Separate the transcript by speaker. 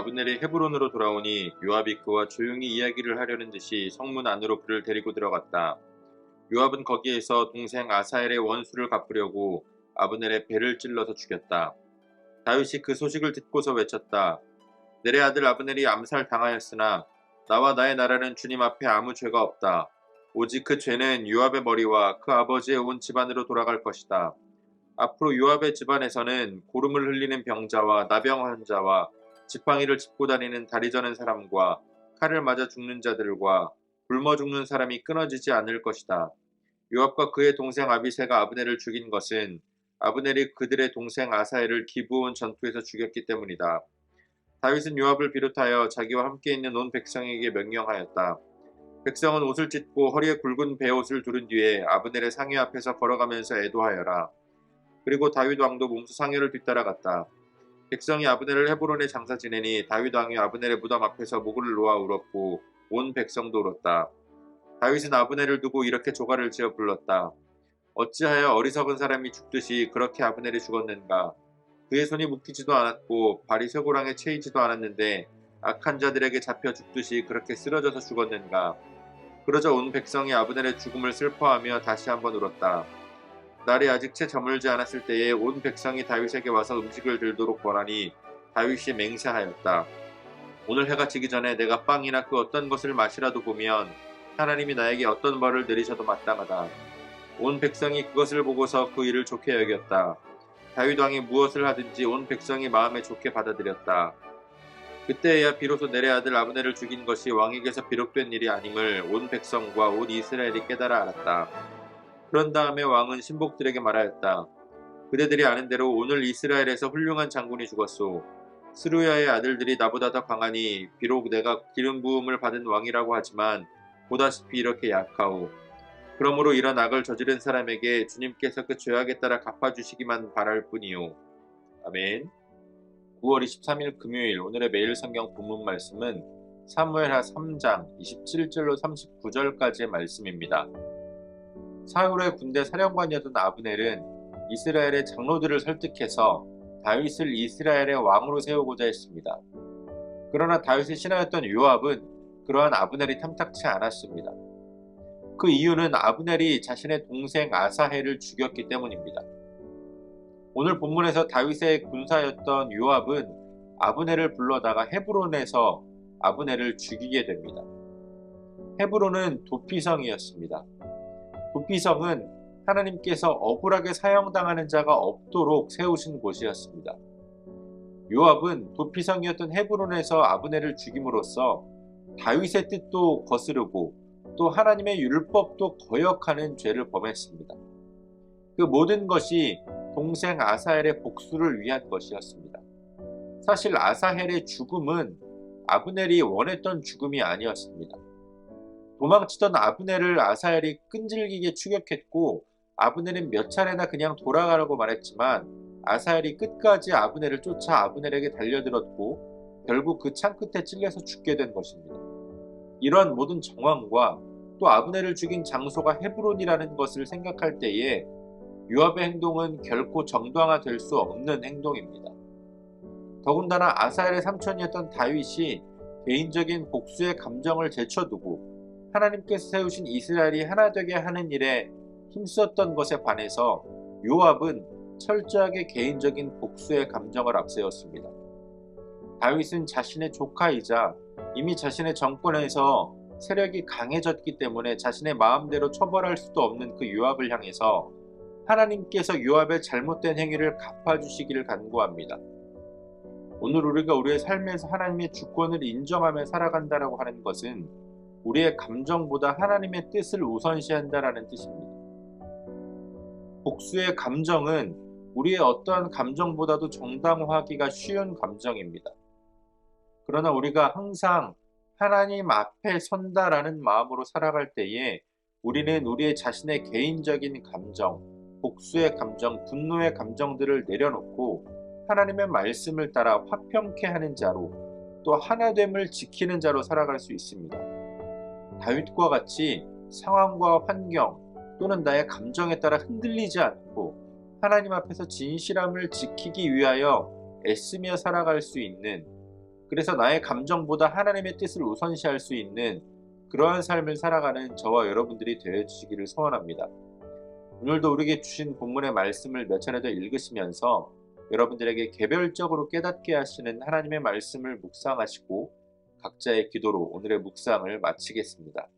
Speaker 1: 아브넬이 헤브론으로 돌아오니 요압이 그와 조용히 이야기를 하려는 듯이 성문 안으로 그를 데리고 들어갔다. 요압은 거기에서 동생 아사엘의 원수를 갚으려고 아브넬의 배를 찔러서 죽였다. 다윗이 그 소식을 듣고서 외쳤다. 내래 아들 아브넬이 암살 당하였으나 나와 나의 나라는 주님 앞에 아무 죄가 없다. 오직 그 죄는 요압의 머리와 그 아버지의 온 집안으로 돌아갈 것이다. 앞으로 요압의 집안에서는 고름을 흘리는 병자와 나병 환자와 지팡이를 짚고 다니는 다리 저는 사람과 칼을 맞아 죽는 자들과 굶어 죽는 사람이 끊어지지 않을 것이다. 요압과 그의 동생 아비세가 아브넬을 죽인 것은 아브넬이 그들의 동생 아사엘을 기부온 전투에서 죽였기 때문이다. 다윗은 요압을 비롯하여 자기와 함께 있는 온 백성에게 명령하였다. 백성은 옷을 찢고 허리에 굵은 베옷을 두른 뒤에 아브넬의 상위 앞에서 걸어가면서 애도하여라. 그리고 다윗 왕도 몸소 상여를 뒤따라갔다. 백성이 아브넬을 헤브론에 장사 지내니 다윗 왕이 아브넬의 무덤 앞에서 목을 놓아 울었고 온 백성도 울었다. 다윗은 아브넬을 두고 이렇게 조가를 지어 불렀다. 어찌하여 어리석은 사람이 죽듯이 그렇게 아브넬이 죽었는가? 그의 손이 묶이지도 않았고 발이 쇠고랑에 채이지도 않았는데 악한 자들에게 잡혀 죽듯이 그렇게 쓰러져서 죽었는가? 그러자 온 백성이 아브넬의 죽음을 슬퍼하며 다시 한번 울었다. 날이 아직 채 저물지 않았을 때에 온 백성이 다윗에게 와서 음식을 들도록 권하니 다윗이 맹세하였다. 오늘 해가 지기 전에 내가 빵이나 그 어떤 것을 마시라도 보면 하나님이 나에게 어떤 벌을 내리셔도 마땅하다. 온 백성이 그것을 보고서 그 일을 좋게 여겼다. 다윗 왕이 무엇을 하든지 온 백성이 마음에 좋게 받아들였다. 그때야 비로소 내레 아들 아브넬을 죽인 것이 왕에게서 비록된 일이 아님을 온 백성과 온 이스라엘이 깨달아 알았다. 그런 다음에 왕은 신복들에게 말하였다. 그대들이 아는 대로 오늘 이스라엘에서 훌륭한 장군이 죽었소. 스루야의 아들들이 나보다 더 강하니 비록 내가 기름 부음을 받은 왕이라고 하지만 보다시피 이렇게 약하오. 그러므로 이런 악을 저지른 사람에게 주님께서 그 죄악에 따라 갚아주시기만 바랄 뿐이요. 아멘. 9월 23일 금요일 오늘의 매일 성경 본문 말씀은 사무엘하 3장 27절로 39절까지의 말씀입니다. 사울의 군대 사령관이었던 아브넬은 이스라엘의 장로들을 설득해서 다윗을 이스라엘의 왕으로 세우고자 했습니다. 그러나 다윗의 신하였던 요압은 그러한 아브넬이 탐탁치 않았습니다. 그 이유는 아브넬이 자신의 동생 아사헬을 죽였기 때문입니다. 오늘 본문에서 다윗의 군사였던 요압은 아브넬을 불러다가 헤브론에서 아브넬을 죽이게 됩니다. 헤브론은 도피성이었습니다. 도피성은 하나님께서 억울하게 사형당하는 자가 없도록 세우신 곳이었습니다. 요압은 도피성이었던 헤브론에서 아브넬을 죽임으로써 다윗의 뜻도 거스르고 또 하나님의 율법도 거역하는 죄를 범했습니다. 그 모든 것이 동생 아사헬의 복수를 위한 것이었습니다. 사실 아사헬의 죽음은 아브넬이 원했던 죽음이 아니었습니다. 도망치던 아브넬을 아사헬이 끈질기게 추격했고 아브넬은 몇 차례나 그냥 돌아가라고 말했지만 아사헬이 끝까지 아브넬을 쫓아 아브넬에게 달려들었고 결국 그 창 끝에 찔려서 죽게 된 것입니다. 이러한 모든 정황과 또 아브넬을 죽인 장소가 헤브론이라는 것을 생각할 때에 요압의 행동은 결코 정당화될 수 없는 행동입니다. 더군다나 아사엘의 삼촌이었던 다윗이 개인적인 복수의 감정을 제쳐두고 하나님께서 세우신 이스라엘이 하나 되게 하는 일에 힘썼던 것에 반해서 요압은 철저하게 개인적인 복수의 감정을 앞세웠습니다. 다윗은 자신의 조카이자 이미 자신의 정권에서 세력이 강해졌기 때문에 자신의 마음대로 처벌할 수도 없는 그 요압을 향해서 하나님께서 요압의 잘못된 행위를 갚아주시기를 간구합니다. 오늘 우리가 우리의 삶에서 하나님의 주권을 인정하며 살아간다라고 하는 것은 우리의 감정보다 하나님의 뜻을 우선시한다라는 뜻입니다. 복수의 감정은 우리의 어떠한 감정보다도 정당화하기가 쉬운 감정입니다. 그러나 우리가 항상 하나님 앞에 선다라는 마음으로 살아갈 때에 우리는 우리의 자신의 개인적인 감정, 복수의 감정, 분노의 감정들을 내려놓고 하나님의 말씀을 따라 화평케 하는 자로 또 하나됨을 지키는 자로 살아갈 수 있습니다. 다윗과 같이 상황과 환경 또는 나의 감정에 따라 흔들리지 않고 하나님 앞에서 진실함을 지키기 위하여 애쓰며 살아갈 수 있는 그래서 나의 감정보다 하나님의 뜻을 우선시할 수 있는 그러한 삶을 살아가는 저와 여러분들이 되어 주시기를 소원합니다. 오늘도 우리에게 주신 본문의 말씀을 몇 차례 더 읽으시면서 여러분들에게 개별적으로 깨닫게 하시는 하나님의 말씀을 묵상하시고 각자의 기도로 오늘의 묵상을 마치겠습니다.